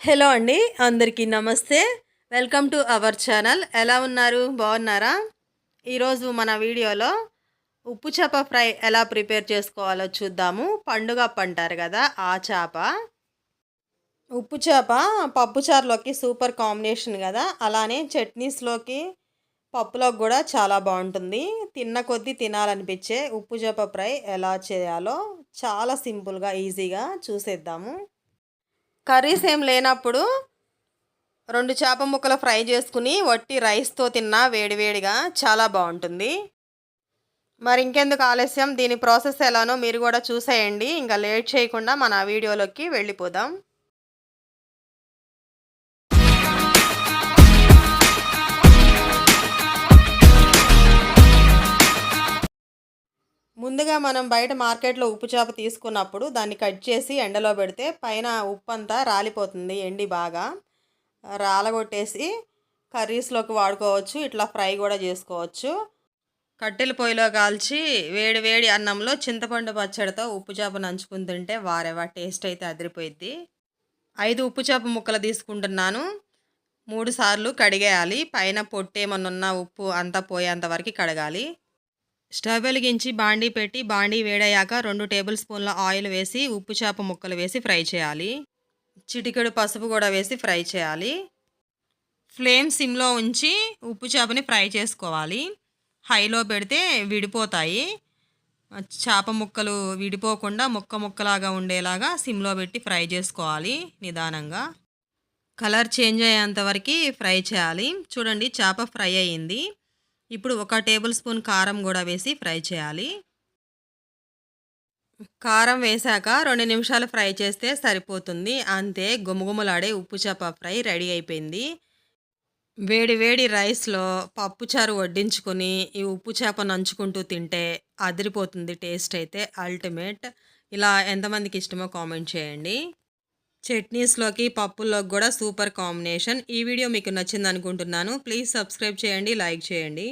Hello అండి అందరికీ నమస్తే. వెల్కమ్ టు అవర్ ఛానల్ ఎలా ఉన్నారు? బాగున్నారా? ఈరోజు మన వీడియోలో ఉప్పు చేప ఫ్రై ఎలా ప్రిపేర్ చేసుకోవాలో చూద్దాము. పండుగ అంటారు కదా ఆ చేప. ఉప్పు చేప పప్పుచారులోకి సూపర్ కాంబినేషన్ కదా అలానే చట్నీస్లోకి పప్పులోకి కూడా చాలా బాగుంటుంది. తిన్న కొద్దీ తినాలనిపించే ఉప్పు చేప ఫ్రై ఎలా చేయాలో చాలా సింపుల్గా ఈజీగా చూసేద్దాము. కర్రీస్ ఏం లేనప్పుడు రెండు చేప ముక్కలు ఫ్రై చేసుకుని వట్టి రైస్తో తిన్నా వేడివేడిగా చాలా బాగుంటుంది. మరి ఇంకెందుకు ఆలస్యం? దీని ప్రాసెస్ ఎలానో మీరు కూడా చూసేయండి. ఇంకా లేట్ చేయకుండా మన వీడియోలోకి వెళ్ళిపోదాం. ముందుగా మనం బయట మార్కెట్లో ఉప్పు చేప తీసుకున్నప్పుడు దాన్ని కట్ చేసి ఎండలో పెడితే పైన ఉప్పు అంతా రాలిపోతుంది ఎండి బాగా. రాలగొట్టేసి కర్రీస్లోకి వాడుకోవచ్చు ఇట్లా ఫ్రై కూడా చేసుకోవచ్చు. కట్టెల పొయ్యిలో కాల్చి వేడి వేడి అన్నంలో చింతపండు పచ్చడితో ఉప్పు చేప నంచుకుని తింటే వారేవా టేస్ట్ అయితే అదిరిపోయిద్ది. ఐదు ఉప్పు చేప ముక్కలు తీసుకుంటున్నాను. మూడు సార్లు కడిగేయాలి. పైన పొట్టేమన్నున్న ఉప్పు అంతా పోయేంత వరకు కడగాలి. స్టవ్ వెలిగించి బాండీ పెట్టి బాండీ వేడయ్యాక రెండు టేబుల్ స్పూన్ల ఆయిల్ వేసి ఉప్పు చేప ముక్కలు వేసి ఫ్రై చేయాలి. చిటికెడు పసుపు కూడా వేసి ఫ్రై చేయాలి. ఫ్లేమ్ సిమ్లో ఉంచి ఉప్పు చేపని ఫ్రై చేసుకోవాలి. హైలో పెడితే విడిపోతాయి. చేప ముక్కలు విడిపోకుండా ముక్క ముక్కలాగా ఉండేలాగా సిమ్లో పెట్టి ఫ్రై చేసుకోవాలి నిదానంగా. కలర్ చేంజ్ అయ్యేంత వరకు ఫ్రై చేయాలి. చూడండి చేప ఫ్రై అయ్యింది. ఇప్పుడు ఒక టేబుల్ స్పూన్ కారం కూడా వేసి ఫ్రై చేయాలి. కారం వేశాక రెండు నిమిషాలు ఫ్రై చేస్తే సరిపోతుంది. అంతే గుమగుమలాడే ఉప్పు చేప ఫ్రై రెడీ అయిపోయింది. వేడి వేడి రైస్లో పప్పుచారు వడ్డించుకొని ఈ ఉప్పు చేప నంచుకుంటూ తింటే అదిరిపోతుంది టేస్ట్ అయితే అల్టిమేట్. ఇలా ఎంతమందికి ఇష్టమో కామెంట్ చేయండి. చట్నీస్లోకి పప్పుల్లోకి కూడా సూపర్ కాంబినేషన్. ఈ వీడియో మీకు నచ్చింది అనుకుంటున్నాను ప్లీజ్ సబ్స్క్రైబ్ చేయండి లైక్ చేయండి.